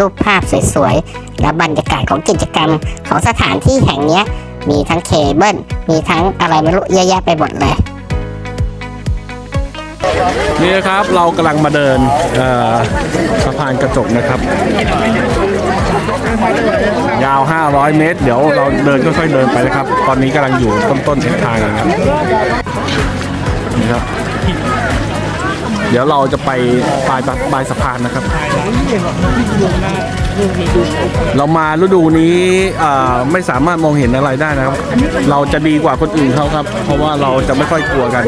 รูปภาพสวยๆ และบรรยากาศของกิจกรรมของสถานที่แห่งนี้มีทั้งเคเบิลมีทั้งอะไรไม่รู้เยอะแยะไปหมดเลยนี่นะครับเรากำลังมาเดินสะพานกระจกนะครับ ยาว 500 เมตร เดี๋ยวเราเดินค่อยๆเดินไปนะครับ ตอนนี้กำลังอยู่ต้นๆเส้นทางนะครับนี่ครับ เดี๋ยวเราจะไปปลายปลายสะพานนะครับ เรามาฤดูนี้ไม่สามารถมองเห็นอะไรได้นะครับ เราจะดีกว่าคนอื่นเขาครับ เพราะว่าเราจะไม่ค่อยกลัวกัน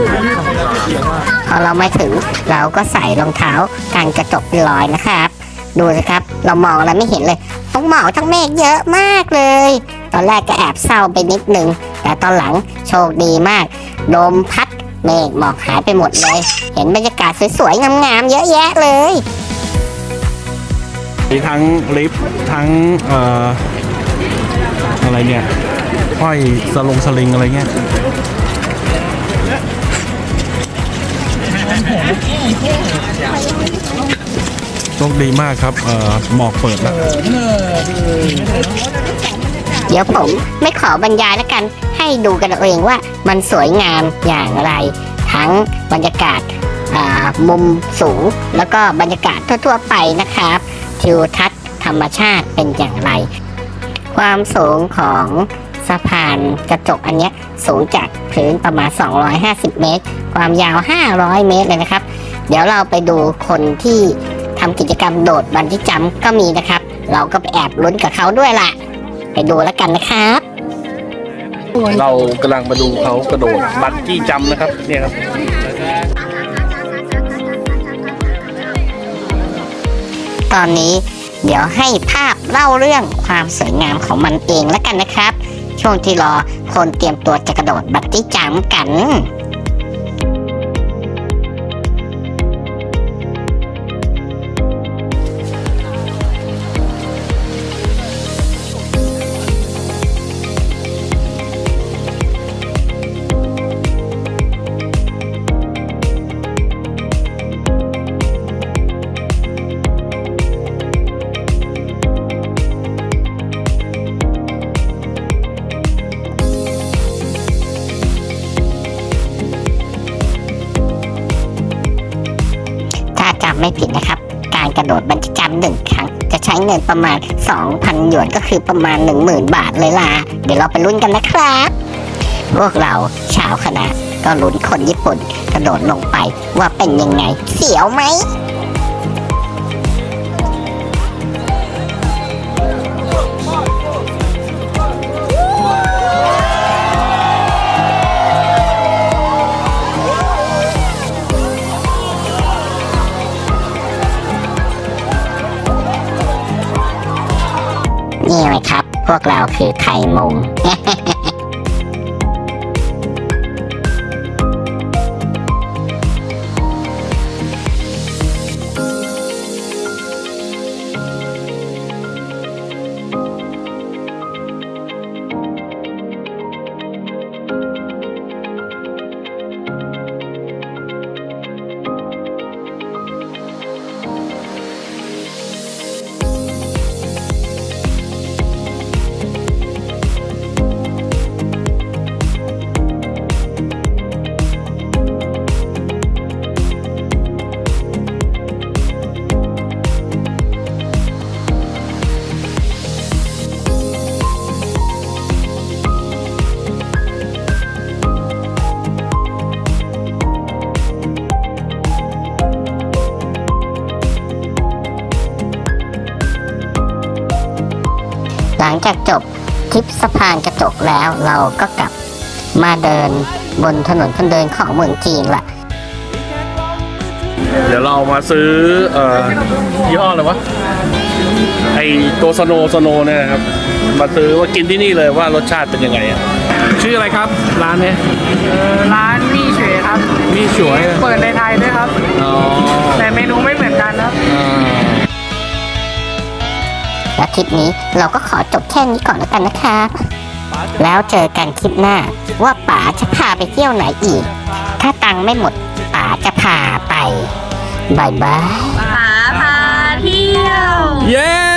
พอเราไมาถึงเราก็ใส่รองเท้ากันกระจกลอยนะครับ ดูสิครับเรามองอะไรไม่เห็นเลยทั้งหมอกทั้งเมฆเยอะมากเลย ตอนแรกก็แอบเศร้าไปนิดนึงแต่ตอนหลังโชคดีมากลมพัด เมฆหมอกหายไปหมดเลย เห็นบรรยากาศสวยๆ งามๆ เยอะแยะเลย มีทั้งลิฟต์ทั้งเอ่ออะไรเนี่ยห้อยสลงสลิงอะไรเงี้ยโชคดีมากครับเอ่อหมอกเปิดแล้ว เดี๋ยวผมไม่ขอบรรยายแล้วกัน ให้ดูกันเอาเองว่ามันสวยงามอย่างไร ทั้งบรรยากาศามุมสูง แล้วก็บรรยากาศทั่วๆไปนะครับทิวทัศน์ธรรมชาติเป็นอย่างไร ความสูงของสะพานกระจกอันเนี้ยสูงจากพื้นประมาณ 250 เมตร ความยาว 500 เมตรเลยนะครับ เดี๋ยวเราไปดูคนที่ทำกิจกรรมโดดบันที่จัมป์ก็มีนะครับ เราก็ไปแอบลุ้นกับเขาด้วยล่ะ ไปดูแล้วกันนะครับเรากำลังมาดูเขากระโดดบัตจี้จัมป์นะครับ เนี่ยครับตอนนี้เดี๋ยวให้ภาพเล่าเรื่องความสวยงามของมันเองแล้วกันนะครับ ช่วงที่รอคนเตรียมตัวจะกระโดดบัตตี้จัมป์กัน ไม่ผิดนะครับ การกระโดดบันจี้จัมหนึ่งครั้ง จะใช้เงินประมาณ 2,000 หยวนก็คือประมาณ 10,000 บาทเลยล่ะ เดี๋ยวเราไปลุ้นกันนะครับ พวกเราชาวคณะก็ลุ้นคนญี่ปุ่นกระโดดลงไปว่าเป็นยังไง เสียวไหม วกเราคือไข่มุง หลังจากจบทริปสะพานกระจกแล้วเราก็กลับมาเดินบนถนนคนเดินของเมืองจีนละเดี๋ยวเรามาซื้อเอ่อยี่ห้ออะไรวะไอตัวสโนสโนเนี่ยนะครับ มาซื้อว่ากินที่นี่เลยว่ารสชาติเป็นยังไงอะชื่ออะไรครับร้านเนี้ยร้านมีเฉยครับมีสวยเปิดในไทยด้วยครับอ๋อแต่เมนูไม่เหมือนกันครับอ่า และทริปนี้เราก็ขอจบแค่นี้ก่อนแล้วกันนะคะแล้วเจอกันคลิปหน้าว่าป๋าจะพาไปเที่ยวไหนอีก ถ้าตังค์ไม่หมดป๋าจะพาไปบายบายหาพาเที่ยว เย้